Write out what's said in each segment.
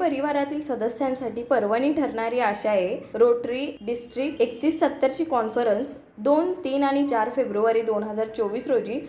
परिवारातील सदस्यांसाठी पर्वणी ठरणारी आशा आहे. रोटरी डिस्ट्रिक्ट एकतीस सत्तरची कॉन्फरन्स दोन तीन आणि चार फेब्रुवारी दोन हजार चोवीस रोजी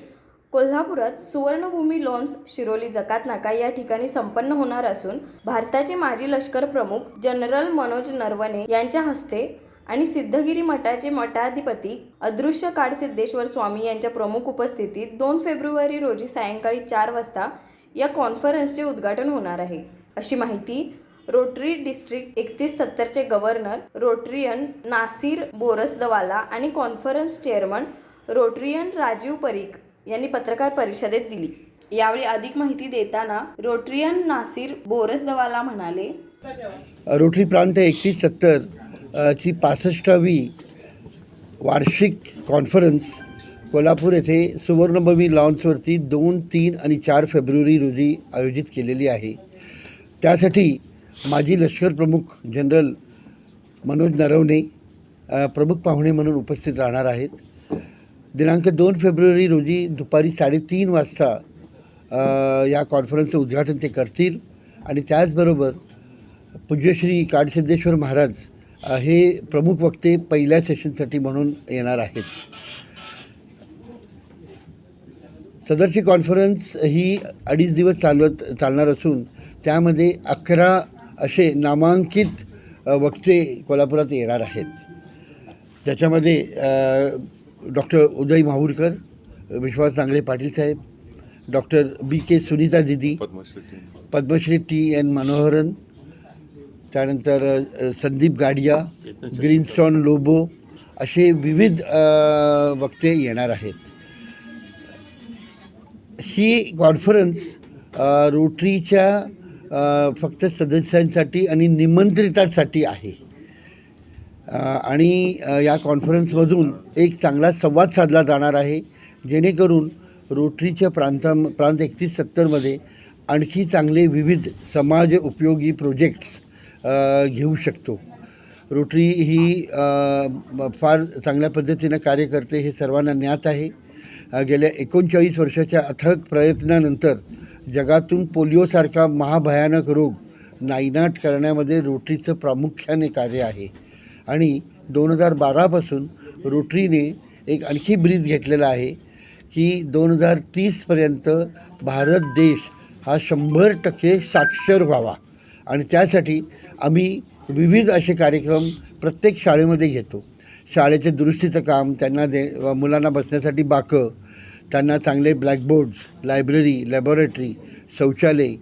कोल्हापुरात सुवर्णभूमी लॉन्स शिरोली जकात नाका या ठिकाणी संपन्न होणार असून भारताचे माजी लष्कर प्रमुख जनरल मनोज नरवणे यांच्या हस्ते आणि सिद्धगिरी मठाचे मठाधिपती अदृश्य काडसिद्धेश्वर स्वामी यांच्या प्रमुख उपस्थितीत दोन फेब्रुवारी रोजी सायंकाळी चार वाजता या कॉन्फरन्सचे उद्घाटन होणार आहे. अशी माहिती रोटरी डिस्ट्रिक्ट एकतीस सत्तरचे गव्हर्नर रोटरियन नासिर बोरसदवाला आणि conference chairman Rotarian Rajiv Parikh यांनी पत्रकार परिषदेत दिली. यावेळी अधिक माहिती देताना रोटरियन नासिर बोरसदवाला म्हणाले रोटरी प्रांत एकतीस सत्तर ची पासष्टावी वार्षिक कॉन्फरन्स कोल्हापूर येथे सुवर्णभूमी लॉन्सवरती दोन तीन आणि चार फेब्रुवारी रोजी आयोजित केलेली आहे. त्यासाठी माजी लष्कर प्रमुख जनरल मनोज नरवणे प्रमुख पाहुणे म्हणून उपस्थित राहणार आहेत. दिनांक दोन फेब्रुवारी रोजी दुपारी साडेतीन वाजता या कॉन्फरन्सचं उद्घाटन ते करतील. आणि त्याचबरोबर पूज्यश्री काडसिद्धेश्वर महाराज हे प्रमुख वक्ते पहिल्या सेशनसाठी म्हणून येणार आहेत. सदरची कॉन्फरन्स ही अडीच दिवस चालवत चालणार असून त्यामध्ये अकरा असे नामांकित वक्ते कोल्हापुरात येणार आहेत. त्याच्यामध्ये डॉक्टर उदय माहूरकर विश्वास चांगले पाटील साहेब doctor B K Sunita Didi Padma Shri T N Manoharan त्यानंतर संदीप गाडिया ग्रीनस्टॉन लोबो असे विविध वक्ते येणार आहेत. ही कॉन्फरन्स रोटरीच्या फक्त सदस्यांसाठी आणि निमंत्रितांसाठी आहे. आणि या कॉन्फरन्समधून एक चांगला संवाद साधला जाणार आहे. जेणेकरून रोटरीच्या प्रांता प्रांत एकतीस सत्तरमध्ये आणखी चांगले विविध समाज उपयोगी प्रोजेक्ट्स घेऊ शकतो. रोटरी ही फार चांगल्या पद्धतीनं कार्य करते हे सर्वांना ज्ञात आहे. गेल्या एकोणचाळीस वर्षाच्या अथक प्रयत्नानंतर जगातून पोलिओसारखा महाभयानक रोग नायनाट करण्यामध्ये रोटरीचं प्रामुख्याने कार्य आहे. आणि दोन हजार बारापासून रोटरीने एक आणखी ब्रीज घेतलेला आहे की दोन हजार तीसपर्यंत भारत देश हा शंभर टक्के साक्षर व्हावा. आणि त्यासाठी आम्ही विविध असे कार्यक्रम प्रत्येक शाळेमध्ये घेतो. शाळेचे दुरुस्तीचं काम त्यांना दे मुलांना बसण्यासाठी बाकं त्यांना चांगले ब्लॅकबोर्ड्स लायब्ररी लॅबॉरेटरी शौचालय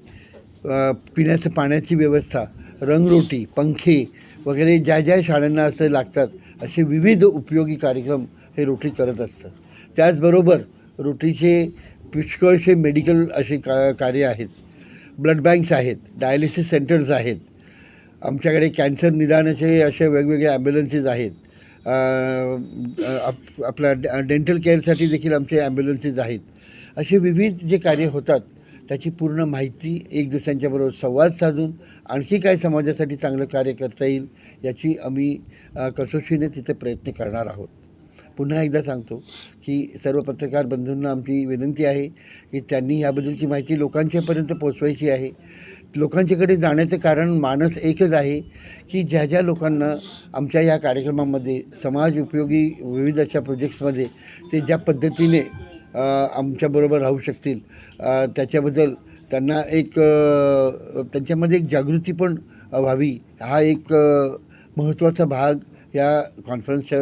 पिण्याचं पाण्याची व्यवस्था रंगरोटी पंखे वगैरे ज्या ज्या शाळांना असं लागतात असे विविध उपयोगी कार्यक्रम हे रोटरी करत असतं त्याचबरोबर रोटरीचे पुष्कळसे मेडिकल असे का कार्य आहेत. ब्लड बँक्स आहेत डायलिसिस सेंटर्स आहेत. आमच्याकडे कॅन्सर निदानाचे असे वेगवेगळे ॲम्ब्युलन्सेस आहेत. आप आपल्या डे- डेंटल केअरसाठी देखील आमचे ॲम्ब्युलन्सेस आहेत. असे विविध जे कार्य होतात त्याची पूर्ण माहिती एक दुसऱ्यांच्याबरोबर संवाद साधून आणखी काय समाजासाठी चांगलं कार्य करता येईल याची आम्ही कसोशीने तिथे प्रयत्न करणार आहोत. पुन्हा एकदा सांगतो की सर्व पत्रकार बंधूंना आमची विनंती आहे की त्यांनी याबद्दलची माहिती लोकांच्यापर्यंत पोचवायची आहे. लोकांच्याकडे जाण्याचं कारण मानस एकच आहे की ज्या ज्या लोकांना आमच्या या कार्यक्रमामध्ये समाज उपयोगी विविध अशा प्रोजेक्ट्समध्ये ते ज्या पद्धतीने आमच्याबरोबर राहू शकतील त्याच्याबद्दल त्यांना एक त्यांच्यामध्ये एक जागृती पण व्हावी. हा एक महत्त्वाचा भाग या कॉन्फरन्सच्या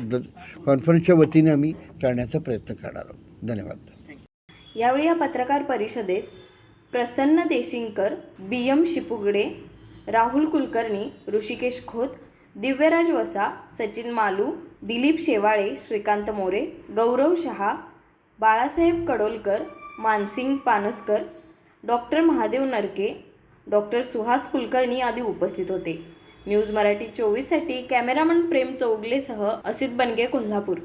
द- कॉन्फरन्सच्या वतीने आम्ही करण्याचा प्रयत्न करणार आहोत. धन्यवाद. यावेळी या पत्रकार परिषदेत Prasanna Deshinkar B M Shipugade Rahul Kulkarni Rishikesh Khot Divyaraj Vasa Sachin Malu Dilip Shewale Shrikant More Gaurav Shah Balasaheb Kadolkar Mansingh Panaskar doctor Mahadev Narake doctor Suhas Kulkarni आदी उपस्थित होते. न्यूज मराठी चोवीससाठी कॅमेरामन प्रेम चौगलेसह असित बनगे कोल्हापूर.